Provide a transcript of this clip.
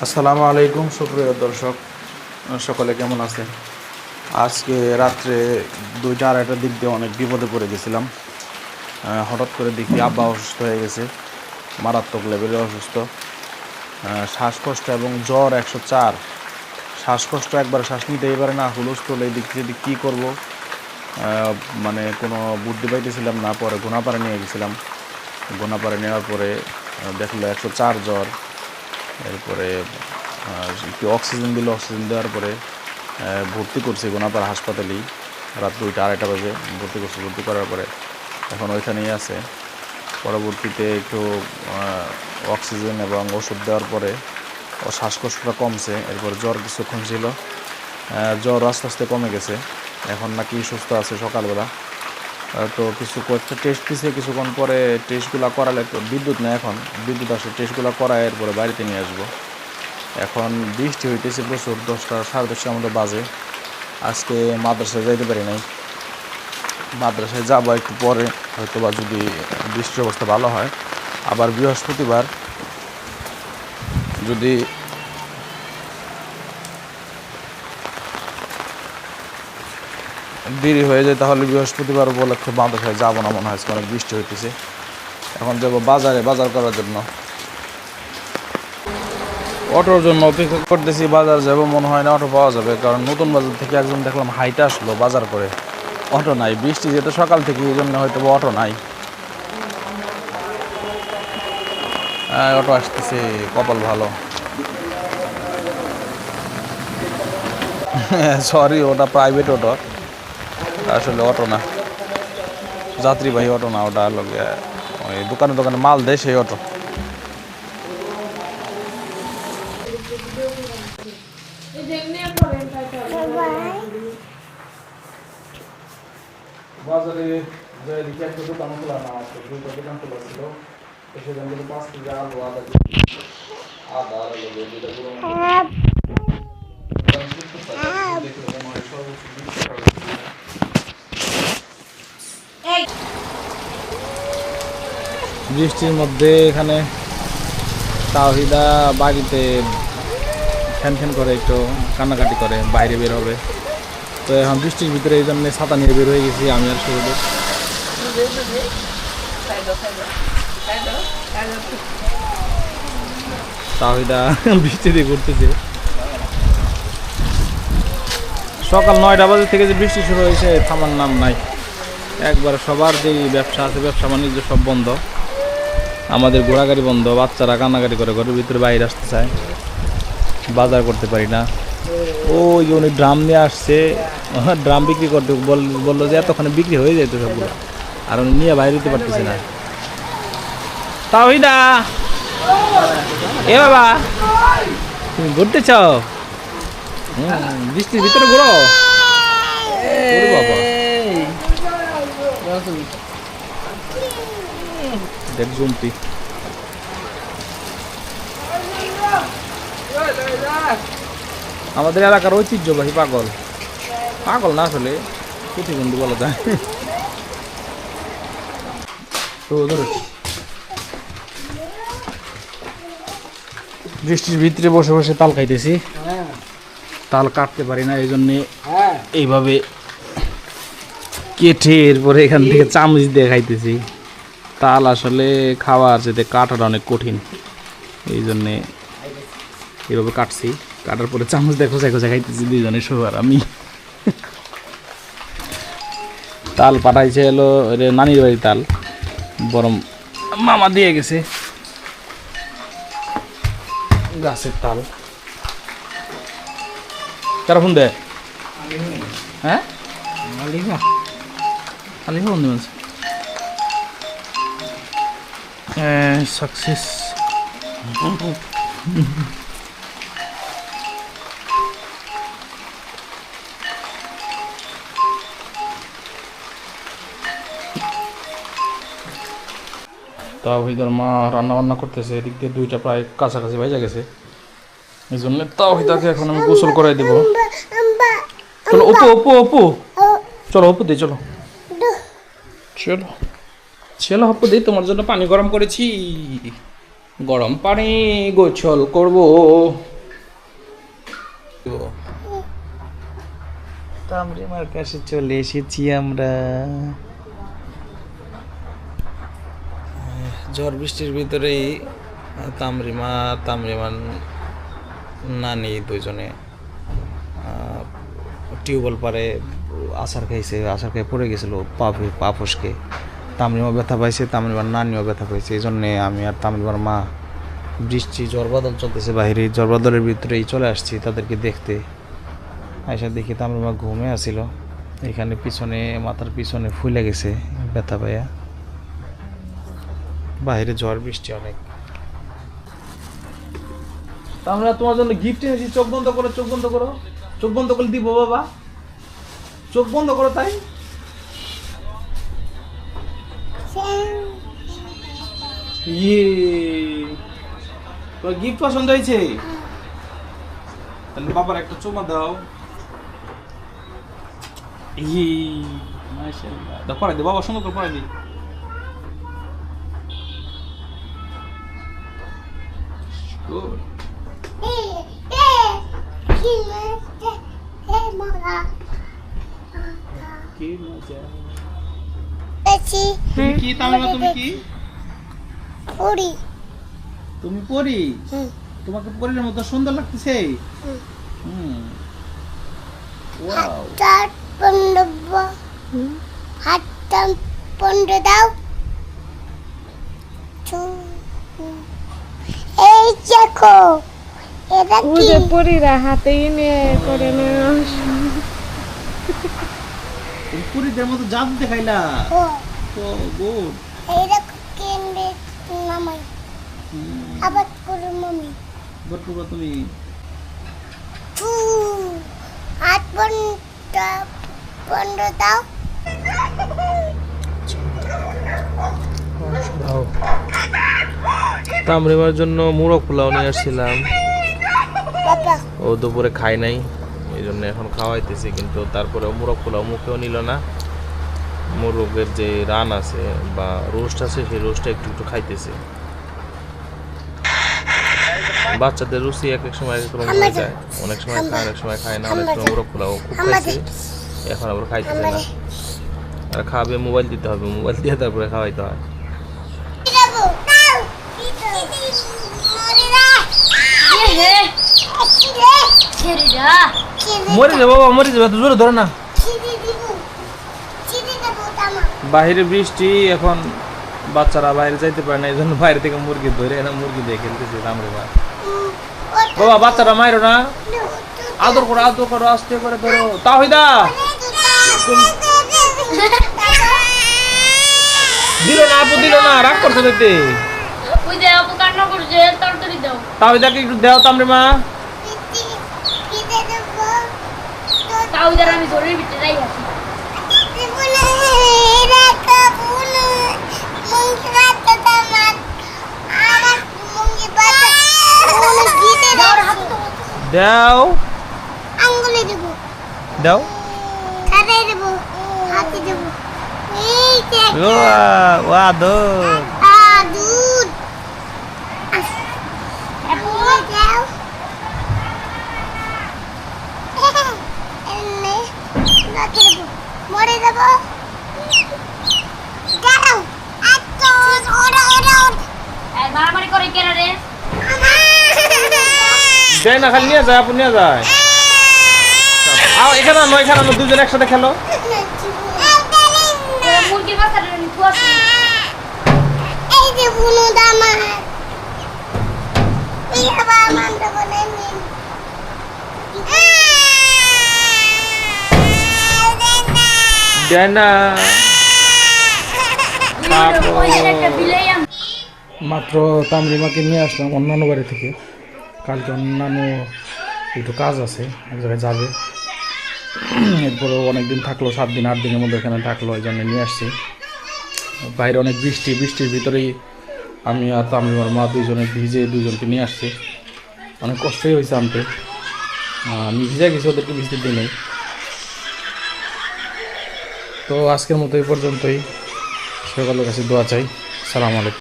আসসালামু আলাইকুম, সুপ্রিয় দর্শক, সকলে কেমন আছেন? আজকে রাত্রে দুইটা আড়াইটার দিক দিয়ে অনেক বিপদে পড়ে গেছিলাম। হঠাৎ করে দেখি আব্বা অসুস্থ হয়ে গেছে, মারাত্মক লেভেলে অসুস্থ। শ্বাসকষ্ট এবং জ্বর একশো চার। শ্বাসকষ্ট একবার শ্বাস নিতেই পারে না, হুলস্থল এই দিক থেকে কী করব? মানে কোনো বুদ্ধি পাইতেছিলাম না, পরে গোনাপাড়া নিয়ে গেছিলাম। গোনাপাড়া নেওয়ার পরে দেখল একশো চার জ্বর। এরপরে একটু অক্সিজেন দিল অক্সিজেন দেওয়ার পরে ভর্তি করছে গোনাপাড়া হাসপাতালেই। রাত দুইটা, আড়াইটা বাজে, ভর্তি করছে, ভর্তি করার পরে এখন ওইখানেই আছে। পরবর্তীতে একটু অক্সিজেন এবং ওষুধ দেওয়ার পরে ও শ্বাসকষ্টটা কমছে, এরপর জ্বর কিছুক্ষণ ছিল। জ্বর আস্তে আস্তে কমে গেছে। এখন নাকি সুস্থ আছে সকালবেলা। তো কিছু কয়েকটা টেস্ট দিছে, কিছুক্ষণ পরে টেস্টগুলো করালে তো বিদ্যুৎ নেই এখন। বিদ্যুৎ আসে টেস্টগুলো করায় এরপরে বাড়িতে নিয়ে আসব। এখন বৃষ্টি হইতেছে প্রচুর, দশটা, সাড়ে দশটার মতো বাজে। আজকে মাদ্রাসায় যাইতে পারি নাই। মাদ্রাসায় যাব একটু পরে হয়তো বা যদি বৃষ্টির অবস্থা ভালো হয়। আবার বৃহস্পতিবার যদি দেরি হয়ে যায়, তাহলে বৃহস্পতিবার উপলক্ষে মাদ্রাসায় যাব না মনে হয় অনেক বৃষ্টি হইতেছে। এখন যাব বাজারে, বাজার করার জন্য। অটোর জন্য অপেক্ষা করতেছি, বাজার যাব, মনে হয় না অটো পাওয়া যাবে, কারণ নতুন বাজার থেকে একজন দেখলাম হাইটে আসলো বাজার করে। অটো নাই, বৃষ্টি যেতে সকাল থেকে, এই জন্য হয়তো অটো নাই। হ্যাঁ অটো আসতেছে, কপাল ভালো। সরি ওটা প্রাইভেট অটো। আসলে অটো না। যাত্রীবাহী অটো না, ওটা হলো ওই দোকানে দোকানে মাল দেয় সেই অটো। বাজারে যে দিকে একটা দোকান খোলা না আছে, দুইটা দোকান খোলা ছিল সেখান থেকে পাঁচ কেজি আলু আদা আদা গিয়ে দুইটা গুঁড়ো মরিচ। দাম সত্তর টাকা। দেখলে মনে হয় সর্বোচ্চ বিশ টাকা করে। বৃষ্টির মধ্যে এখানে তাওহিদা বাড়িতে ফ্যান ফ্যান করে একটু কান্নাকাটি করে, বাইরে বের হবে। তো এখন বৃষ্টির ভিতরে এই জন্য ছাতা নিয়ে বের হয়ে গেছি আমি আর শুরু তাওহিদা বৃষ্টি দিয়ে ঘুরতেছে। সকাল নয়টা বাজে থেকে যে বৃষ্টি শুরু হয়েছে, থামার নাম নাই। একবার সবার যেই ব্যবসা আছে, ব্যবসা বাণিজ্য সব বন্ধ। আমাদের ঘোড়াগাড়ি বন্ধ, বাচ্চারা কান্নাকাটি করে, ঘরের ভিতরে বাইরে আসতে চায়। বাজার করতে পারি না। ওই উনি ড্রাম নিয়ে আসছে ড্রাম বিক্রি করতে বল- বলল যে এতক্ষণে বিক্রি হয়ে যেত সবগুলো। আর উনি নিয়ে বাইরে দিতে পারতেছে না। তাওহিদা! এ বাবা! তুমি ঘুরতে চাও? বৃষ্টির ভিতরে ঘুরো। আমাদের এলাকার ঐতিহ্যবাহী পাগল। পাগল না আসলে প্রতিবন্ধী বলা যায়। তো ধরো। বৃষ্টির ভিতরে বসে বসে তাল খাইতেছি। তাল কাটতে পারি না এই জন্যে এইভাবে কেটে এরপরে এখান থেকে চামচ দিয়ে খাইতেছি। তাল আসলে খাওয়া আছে কাটাটা অনেক কঠিন। এই জন্যে এভাবে কাটছি। কাটার পরে চামচ দেখো খোঁজা খোঁজা খাইতেছি দুইজনে সবার আমি। তাল পাঠাইছে এলো নানির বাড়ির তাল। বরং মামা দিয়ে গেছে। গাছের তাল। কারা ফোন দেয়? হ্যাঁ? আলিফা আলিফা ফোন দেবেন সাকসেস তা ওইদার মা রান্না বান্না করতেছে এদিক দিয়ে দুইটা প্রায় কাছাকাছি ভাইজা গেছে। এই জন্য তাওহিদাকে এখন আমি গোসল করাই দেবো। চলো অপু অপু অপু চলো অপু দি চলো। চলো। চলো অপু দি তোমার জন্য পানি গরম করেছি। গরম পানি গোছল করব। তামরিমার কাছে চলে এসেছি আমরা। ঝড় বৃষ্টির ভিতরেই তামরিমা তামরিমান নানি দুজনে টিউবওয়েল পারে আসার খাইছে আসার খেয়ে পড়ে গেছিল, পা পা ফসকে। তামরিমা ব্যথা পাইছে তামরিমার নানিও ব্যথা পাইছে এই জন্যে আমি আর তামরিমার মা বৃষ্টি জ্বর বাদল চলতেছে বাইরে জ্বর বাদলের ভিতরেই চলে আসছি তাদেরকে দেখতে। আয়সা দেখি তামরিমা ঘুমে আসিল এখানে পিছনে, মাথার পিছনে ফুলে গেছে ব্যথা পাইয়া। বাইরে ঝড়, বৃষ্টি অনেক। আমরা তোমার জন্য গিফট এনেছি, চোখ বন্ধ করো, চোখ বন্ধ করো। চোখ বন্ধ করে দিব বাবা। চোখ বন্ধ করো তাই ইয়ে তোর গিফট পছন্দ হয়েছে তাহলে বাবার একটা চুমা দাও ইয়ে মাশাআল্লাহ দাও পড়াই দে বাবা সুন্দর করে পড়াই দি গুড কি মজা? তুমি কি তামিমা তুমি কি? তুমি পড়ি? তোমাকে পরীর মতো সুন্দর লাগতেছে? হুম। ওয়াও। হাতটা পনেরো দাও। এই দেখো এটা কি? পরীরা হাতে এনে করে না পুরীদের মতো জাদু দেখাইলা। ও, তো গুড এটা কেন্দ্রে নামাই আবার করে মামি। বাট পুরো তুমি টু হাত পনেরো পনেরো দাও। তামরিমার জন্য মুরগ পোলাও নিয়ে আসছিলাম। বাবা। ও দুপুরে খায় নাই। এই জন্য এখন খাওয়াইতেছি কিন্তু তারপরে মুরগ পোলাও মুখেও নিল না। মুরগের যে রান আছে বা রোস্ট আছে সেই রোস্টটা একটু একটু খাইতেছে। বাচ্চাদের রুচি এক এক সময় এক রকম হয়ে যায়। অনেক সময় খায় অনেক সময় খায় না অনেক সময় মুরগ পোলাও খুব খাইছে। এখন আবার খাইতেছে না। আর খাবে মোবাইল দিতে হবে মোবাইল দিয়ে তারপরে খাওয়াইতে হয়। দাও মরে যা মরে যাব বাবা মরে যাবে জোরে ধরে না। বাইরে বৃষ্টি এখন বাচ্চারা বাইরে যাইতে পারে না এই জন্য বাইরে থেকে মুরগি ধরে এনে মুরগি দিয়ে খেলতেছে রামরে ভাই। বাবা বাচ্চারা মাইরো না। আদর করো আদর করো আস্তে করে ধরো। তা হইদা দিল না আপু দিল না রাগ করছ দেখতে ওই যে আপু কান্না করছে তাড়াতাড়ি দাও। তা হইদাকে একটু দেও তামরে মা। তাও যারা আমি জরুরি আছি আঙ্গুলে দেও দেবো দেও খাতায় দেবো হাতে দেবো এই দেখ ওয়া ওয়া আদর আ দুধ এগুলো দাও এনে রাখে দেবো মরে দেবো দাও আচ্ছা ওরা ওরা আর মারামারি করে কেন রে দেয় না খালি নিয়ে যায় আপু নিয়ে যায় আও এখানে আনো এখানে আনো দুজন একসাথে খেলো। নিয়ে মাত্র তামরিমাকে নিয়ে আসলাম অন্যান্য বাড়ি থেকে। কালকে অন্যান্য একটু কাজ আছে, এক জায়গায় যাবে। এরপরে অনেকদিন থাকল, সাত দিন, আট দিনের মধ্যে এখানে থাকল, এই জন্য নিয়ে আসছি। বাইরে অনেক বৃষ্টি, বৃষ্টির ভিতরেই আমি আর তামরিমার মা দুইজনে ভিজে দুইজনকে নিয়ে আসছি। অনেক কষ্টই হয়েছে আনতে। আমি ভিজে গেছি, ওদেরকে ভিজতে দিই নাই। তো আজকের মতো এই পর্যন্তই। সকলের কাছে দোয়া চাই। সালাম আলাইকুম।